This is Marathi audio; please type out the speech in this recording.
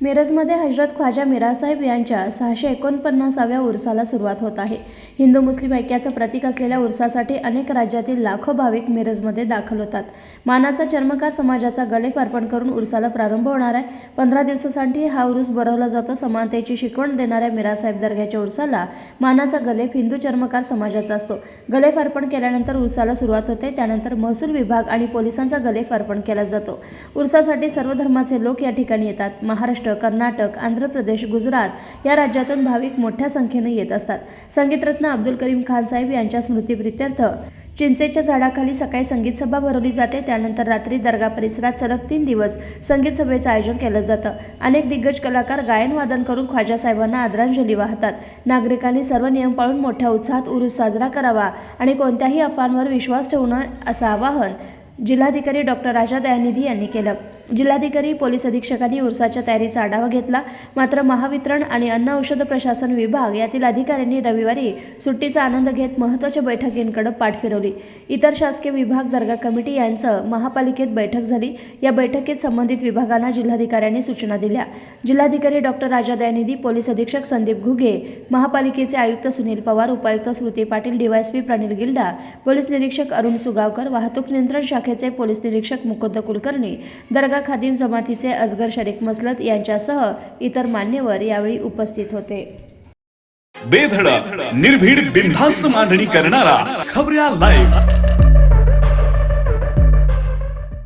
मिरजमध्ये हजरत ख्वाजा मिरासाहेब यांच्या सहाशे एकोणपन्नासाव्या उरसाला सुरुवात होत आहे. हिंदू मुस्लिम ऐक्याचं प्रतीक असलेल्या उरसासाठी अनेक राज्यातील लाखो भाविक मिरजमध्ये दाखल होतात. मानाचा चर्मकार समाजाचा गलेफ अर्पण करून उरसाला प्रारंभ होणार आहे. पंधरा दिवसासाठी हा उरूस भरवला जातो. समानतेची शिकवण देणाऱ्या मिरासाहेब दर्ग्याच्या उरसाला मानाचा गलेफ हिंदू चर्मकार समाजाचा असतो. गलेफ अर्पण केल्यानंतर उरसाला सुरुवात होते. त्यानंतर महसूल विभाग आणि पोलिसांचा गलेफ अर्पण केला जातो. उरसासाठी सर्व धर्माचे लोक या ठिकाणी येतात. महाराष्ट्र कर्नाटक आंध्र प्रदेश गुजरात या राज्यातून भाविक मोठ्या संख्येने येत असतात. संगीतरत्न अब्दुल करीम खान साहेब यांच्या स्मृतीप्रित्यर्थ चिंचेच्या झाडाखाली सकाळी संगीत सभा भरवली जाते. त्यानंतर रात्री दर्गा परिसरात सलग तीन दिवस संगीत सभेचं आयोजन केलं जातं. अनेक दिग्गज कलाकार गायन वादन करून ख्वाजा साहेबांना आदरांजली वाहतात. नागरिकांनी सर्व नियम पाळून मोठ्या उत्साहात उरूस साजरा करावा आणि कोणत्याही अफवांवर विश्वास ठेवणं असं आवाहन जिल्हाधिकारी डॉक्टर राजा दयानिधी यांनी केलं. जिल्हाधिकारी पोलीस अधीक्षकांनी उरसाच्या तयारीचा आढावा घेतला. मात्र महावितरण आणि अन्न औषध प्रशासन विभाग यातील अधिकाऱ्यांनी रविवारी सुट्टीचा आनंद घेत महत्त्वाच्या बैठकींकडे पाठ फिरवली. इतर शासकीय विभाग दर्गा कमिटी यांचं महापालिकेत बैठक झाली. या बैठकीत संबंधित विभागांना जिल्हाधिकाऱ्यांनी सूचना दिल्या. जिल्हाधिकारी डॉक्टर राजा दयानिधी पोलीस अधीक्षक संदीप घुगे महापालिकेचे आयुक्त सुनील पवार उपायुक्त स्मृती पाटील डीवायएसपी प्रणील गिल्डा पोलीस निरीक्षक अरुण सुगावकर वाहतूक नियंत्रण शाखा शाखेचे पोलीस निरीक्षक मुकुंद कुलकर्णी दर्गा खादिम जमातीचे अजगर शरीफ मसलत यांच्यासह इतर मान्यवर यावेळी उपस्थित होते. बेधडक निर्भीड बिनधास्त मांडणी करणारा खबऱ्या लाईव्ह